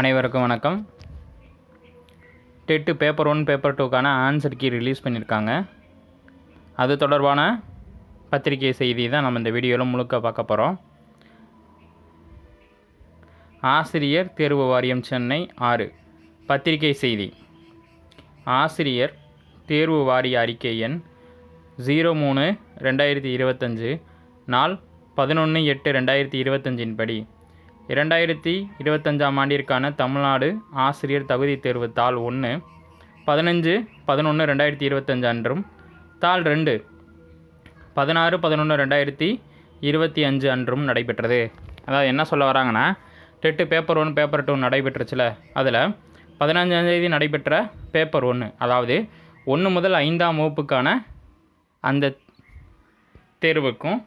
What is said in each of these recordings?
அனைவருக்கும் வணக்கம். TET paper one paper டூக்கான ஆன்சர் கீ ரிலீஸ் பண்ணியிருக்காங்க அது தொடர்பான பத்திரிகை செய்தி தான் நம்ம இந்த வீடியோவில் முழுக்க பார்க்க போகிறோம் ஆசிரியர் தேர்வு வாரியம் சென்னை ஆறு பத்திரிகை செய்தி. ஆசிரியர் தேர்வு வாரிய அறிக்கை எண் ஜீரோ மூணு ரெண்டாயிரத்தி இருபத்தஞ்சு நாள் பதினொன்று எட்டு ரெண்டாயிரத்தி இருபத்தஞ்சின் படி. இரண்டாயிரத்தி இருபத்தஞ்சாம் ஆண்டிற்கான தமிழ்நாடு ஆசிரியர் தகுதி தேர்வு தாள் ஒன்று பதினஞ்சு பதினொன்று ரெண்டாயிரத்தி இருபத்தஞ்சு அன்றும் தாள் ரெண்டு பதினாறு பதினொன்று ரெண்டாயிரத்தி இருபத்தி அஞ்சு அன்றும் நடைபெற்றது. அதாவது என்ன சொல்ல வராங்கன்னா TET paper one paper two நடைபெற்றுச்சுல அதில் பதினஞ்சாம் தேதி நடைபெற்ற பேப்பர் ஒன்று அதாவது ஒன்று முதல் ஐந்தாம் வகுப்புக்கான அந்த தேர்வுக்கும்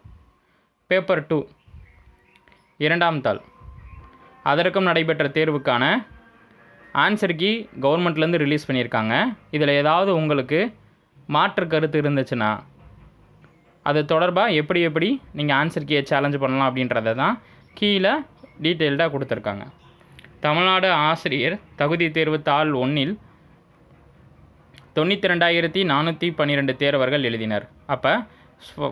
பேப்பர் டூ இரண்டாம் தாள். அதற்கும் நடைபெற்ற தேர்வுக்கான ஆன்சர் கீ கவர்மெண்ட்லேருந்து ரிலீஸ் பண்ணியிருக்காங்க. இதில் ஏதாவது உங்களுக்கு மாற்று கருத்து இருந்துச்சுன்னா அது தொடர்பாக எப்படி எப்படி நீங்கள் ஆன்சர் கீயை சேலஞ்ச் பண்ணலாம் அப்படின்றத தான் கீழே டீட்டெயில்டாக கொடுத்துருக்காங்க. தமிழ்நாடு ஆசிரியர் தகுதி தேர்வு தாள் ஒன்றில் தொண்ணூற்றி ரெண்டாயிரத்தி நானூற்றி பன்னிரெண்டு தேர்வர்கள் எழுதினர். அப்போ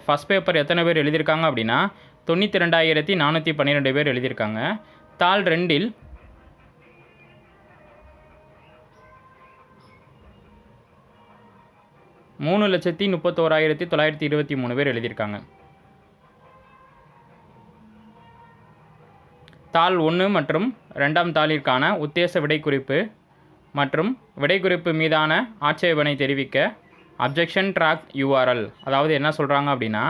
ஃபஸ்ட் பேப்பர் எத்தனை பேர் எழுதியிருக்காங்க அப்படின்னா தொண்ணூற்றி ரெண்டாயிரத்தி நானூற்றி பன்னிரெண்டு பேர் எழுதியிருக்காங்க. தாள் ரெண்டில் மூணு லட்சத்தி முப்பத்தோராயிரத்தி தொள்ளாயிரத்தி இருபத்தி மூணு பேர் எழுதியிருக்காங்க. தாள் ஒன்று மற்றும் ரெண்டாம் தாளிற்கான உத்தேச விடைக்குறிப்பு மற்றும் விடைக்குறிப்பு மீதான ஆட்சேபனை தெரிவிக்க அப்ஜெக்ஷன் ட்ராக் யூஆர்எல் அதாவது என்ன சொல்கிறாங்க அப்படின்னா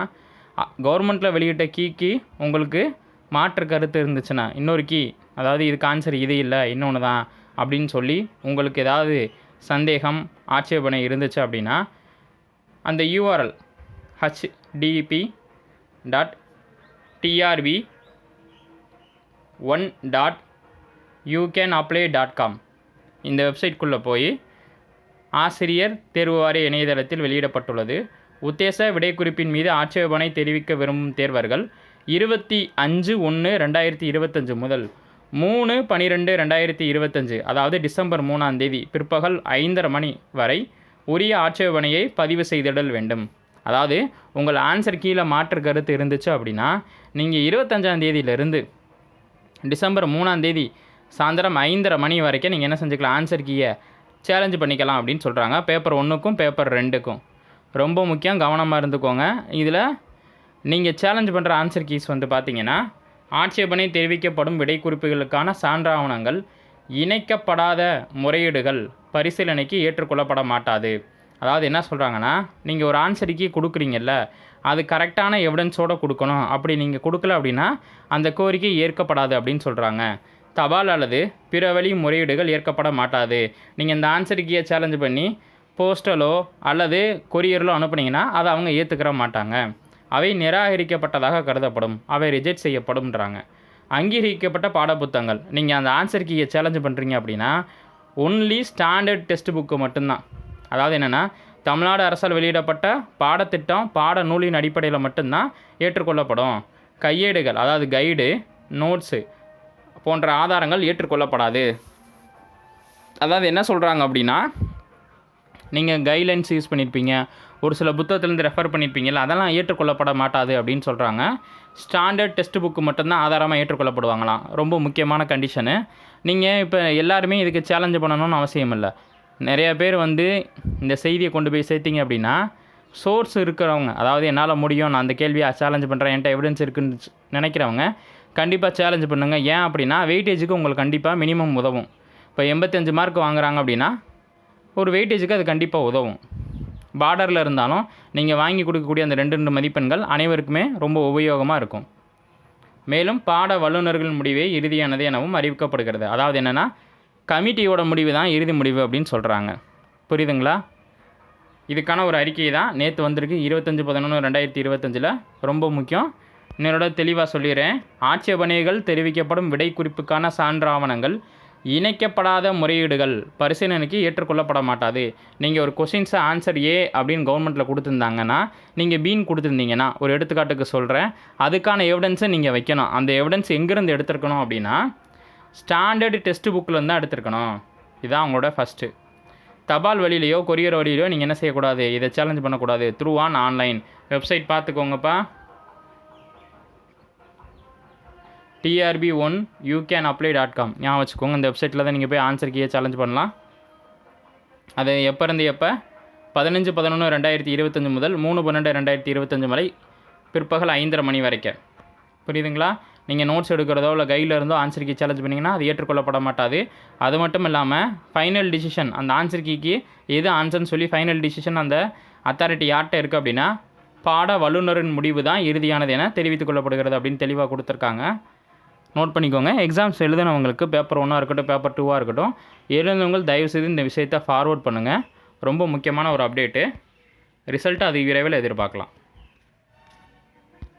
கவர்மெண்ட்டில் வெளியிட்ட கீக்கு உங்களுக்கு மாற்று கருத்து இருந்துச்சுன்னா இன்னொரு கீ அதாவது இதுக்கு ஆன்சர் இது இல்லை இன்னொன்று தான் அப்படின்னு சொல்லி உங்களுக்கு ஏதாவது சந்தேகம் ஆட்சேபனை இருந்துச்சு அப்படின்னா அந்த URL HTTP dot TRB one dot you can apply dot com இந்த வெப்சைட்குள்ளே போய் ஆசிரியர் தேர்வு வாரிய இணையதளத்தில் வெளியிடப்பட்டுள்ளது. உத்தேச விடைக்குறிப்பின் மீது ஆட்சேபனை தெரிவிக்க விரும்பும் தேர்வர்கள் இருபத்தி அஞ்சு ஒன்று ரெண்டாயிரத்தி இருபத்தஞ்சு முதல் மூணு பன்னிரெண்டு ரெண்டாயிரத்தி இருபத்தஞ்சு அதாவது டிசம்பர் மூணாம் தேதி பிற்பகல் ஐந்தரை மணி வரை உரிய ஆட்சேபனையை பதிவு செய்திடல் வேண்டும். அதாவது உங்கள் ஆன்சர் கீழே மாற்று கருத்து இருந்துச்சு அப்படின்னா நீங்கள் இருபத்தஞ்சாம் தேதியிலிருந்து டிசம்பர் மூணாம் தேதி சாயந்தரம் ஐந்தரை மணி வரைக்கும் நீங்கள் என்ன செஞ்சுக்கலாம் ஆன்சர் கீயை சேலஞ்சு பண்ணிக்கலாம் அப்படின்னு சொல்கிறாங்க பேப்பர் ஒன்றுக்கும் பேப்பர் ரெண்டுக்கும். ரொம்ப முக்கியம் கவனமாக இருந்துக்கோங்க. இதில் நீங்கள் சேலஞ்ச் பண்ணுற ஆன்சர் கீஸ் வந்து பார்த்தீங்கன்னா ஆட்சேபனை தெரிவிக்கப்படும் விடைக்குறிப்புகளுக்கான சான்றாவணங்கள் இணைக்கப்படாத முறையீடுகள் பரிசீலனைக்கு ஏற்றுக்கொள்ளப்பட மாட்டாது. அதாவது என்ன சொல்கிறாங்கன்னா நீங்கள் ஒரு ஆன்சர் கீ கொடுக்குறீங்கல்ல அது கரெக்டான எவிடன்ஸோடு கொடுக்கணும். அப்படி நீங்கள் கொடுக்கல அப்படின்னா அந்த கோரிக்கை ஏற்கப்படாது அப்படின்னு சொல்கிறாங்க தபால் அல்லது பிற வழி முறையீடுகள் ஏற்கப்பட மாட்டாது. நீங்கள் இந்த ஆன்சர் கீயை சேலஞ்ச் பண்ணி போஸ்டலோ அல்லது கொரியரிலோ அனுப்புனீங்கன்னா அதை அவங்க ஏற்றுக்கிற மாட்டாங்க. அவை நிராகரிக்கப்பட்டதாக கருதப்படும். அவை ரிஜெக்ட் செய்யப்படும்ன்றாங்க. அங்கீகரிக்கப்பட்ட பாடப்புத்தகங்கள். நீங்கள் அந்த ஆன்சர் கீயை சேலஞ்ச் பண்ணுறீங்க அப்படின்னா ஒன்லி ஸ்டாண்டர்ட் டெக்ஸ்ட் புக்கு மட்டும்தான். அதாவது என்னென்னா தமிழ்நாடு அரசால் வெளியிடப்பட்ட பாடத்திட்டம் பாட நூலின் அடிப்படையில் மட்டும்தான் ஏற்றுக்கொள்ளப்படும். கையேடுகள் அதாவது கைடு நோட்ஸு போன்ற ஆதாரங்கள் ஏற்றுக்கொள்ளப்படாது. அதாவது என்ன சொல்கிறாங்க அப்படின்னா நீங்கள் கைட்லைன்ஸ் யூஸ் பண்ணியிருப்பீங்க ஒரு சில புத்தகத்துலேருந்து ரெஃபர் பண்ணியிருப்பீங்கல்ல அதெல்லாம் ஏற்றுக்கொள்ளப்பட மாட்டாது அப்படின்னு சொல்கிறாங்க ஸ்டாண்டர்ட் டெஸ்ட் புக்கு மட்டும்தான் ஆதாரமாக ஏற்றுக்கொள்ளப்படுவாங்களாம். ரொம்ப முக்கியமான கண்டிஷனு நீங்கள் இப்போ எல்லாருமே இதுக்கு சேலஞ்சு பண்ணணும்னு அவசியம் இல்லை. நிறைய பேர் வந்து இந்த செய்தியை கொண்டு போய் சேர்த்திங்க அப்படின்னா சோர்ஸ் இருக்கிறவங்க அதாவது என்னால் முடியும் நான் அந்த கேள்வியை சேலஞ்ச் பண்ணுறேன் என்கிட்ட எவிடன்ஸ் இருக்குன்னு நினைக்கிறவங்க கண்டிப்பாக சேலஞ்ச் பண்ணுங்கள் ஏன் அப்படின்னா வெயிட்டேஜுக்கு உங்களுக்கு கண்டிப்பாக மினிமம் உதவும். இப்போ எண்பத்தஞ்சு மார்க் வாங்குறாங்க அப்படின்னா ஒரு வெயிட்டேஜுக்கு அது கண்டிப்பாக உதவும். பார்டரில் இருந்தாலும் நீங்கள் வாங்கி கொடுக்கக்கூடிய அந்த ரெண்டு ரெண்டு மதிப்பெண்கள் அனைவருக்குமே ரொம்ப உபயோகமாக இருக்கும். மேலும் பாட வல்லுநர்கள் முடிவே இறுதியானது எனவும் அறிவிக்கப்படுகிறது. அதாவது என்னென்னா கமிட்டியோட முடிவு தான் இறுதி முடிவு அப்படின்னு சொல்கிறாங்க புரியுதுங்களா? இதுக்கான ஒரு அறிக்கை தான் நேற்று வந்திருக்கு. இருபத்தஞ்சி பதினொன்று ரெண்டாயிரத்தி இருபத்தஞ்சில் ரொம்ப முக்கியம். என்னோட தெளிவாக சொல்லிடுறேன். ஆட்சேபனைகள் தெரிவிக்கப்படும் விடை குறிப்புக்கான சான்றாவணங்கள் இணைக்கப்படாத முறையீடுகள் பரிசீலனைக்கு ஏற்றுக்கொள்ளப்பட மாட்டாது நீங்கள் ஒரு கொஷின்ஸை ஆன்சர் ஏ அப்படின்னு கவர்மெண்ட்டில் கொடுத்துருந்தாங்கன்னா நீங்கள் பீன் கொடுத்துருந்தீங்கன்னா ஒரு எடுத்துக்காட்டுக்கு சொல்கிறேன் அதுக்கான எவிடன்ஸை நீங்கள் வைக்கணும். அந்த எவிடன்ஸ் எங்கேருந்து எடுத்திருக்கணும் அப்படின்னா ஸ்டாண்டர்டு டெக்ஸ்ட் புக்கில் தான் எடுத்திருக்கணும். இதுதான் அவங்களோட ஃபஸ்ட்டு தபால் வழியிலையோ கொரியர் வழியிலையோ நீங்கள் என்ன செய்யக்கூடாது? இதை சேலஞ்ச் பண்ணக்கூடாது. Through on online website பார்த்துக்கோங்கப்பா. TRB one you can apply dot com ஞாபகம் வச்சுக்கோங்க இந்த வெப்சைட்டில் தான் நீங்கள் போய் ஆன்சர் கீயை சேலஞ்ச் பண்ணலாம். அது எப்போ இருந்து எப்போ? பதினஞ்சு பதினொன்று ரெண்டாயிரத்தி இருபத்தஞ்சு முதல் மூணு பன்னெண்டு ரெண்டாயிரத்தி இருபத்தஞ்சு வரை பிற்பகல் ஐந்தரை மணி வரைக்கும். புரியுதுங்களா? நீங்கள் நோட்ஸ் எடுக்கிறதோ இல்லை கையில் இருந்தோ ஆன்சர் கீ சேலஞ்ச் பண்ணிங்கன்னா அது ஏற்றுக்கொள்ளப்பட மாட்டாது. அது மட்டும் இல்லாமல் ஃபைனல் டிசிஷன் அந்த ஆன்சர் கீக்கு எது ஆன்சர்னு சொல்லி ஃபைனல் டிசிஷன் அந்த அத்தாரிட்டி யார்கிட்ட இருக்குது அப்படின்னா பாட வல்லுநரின் முடிவு தான் இறுதியானது என தெரிவித்துக் கொள்ளப்படுகிறது அப்படின்னு தெளிவாக கொடுத்துருக்காங்க. நோட் பண்ணிக்கோங்க. எக்ஸாம்ஸ் எழுதினவங்களுக்கு பேப்பர் ஒன்னாக இருக்கட்டும் பேப்பர் டூவாக இருக்கட்டும் எழுதினவங்க தயவுசெய்து இந்த விஷயத்தை ஃபார்வர்ட் பண்ணுங்கள் ரொம்ப முக்கியமான ஒரு அப்டேட்டு ரிசல்ட்டை அது விரைவில் எதிர்பார்க்கலாம்.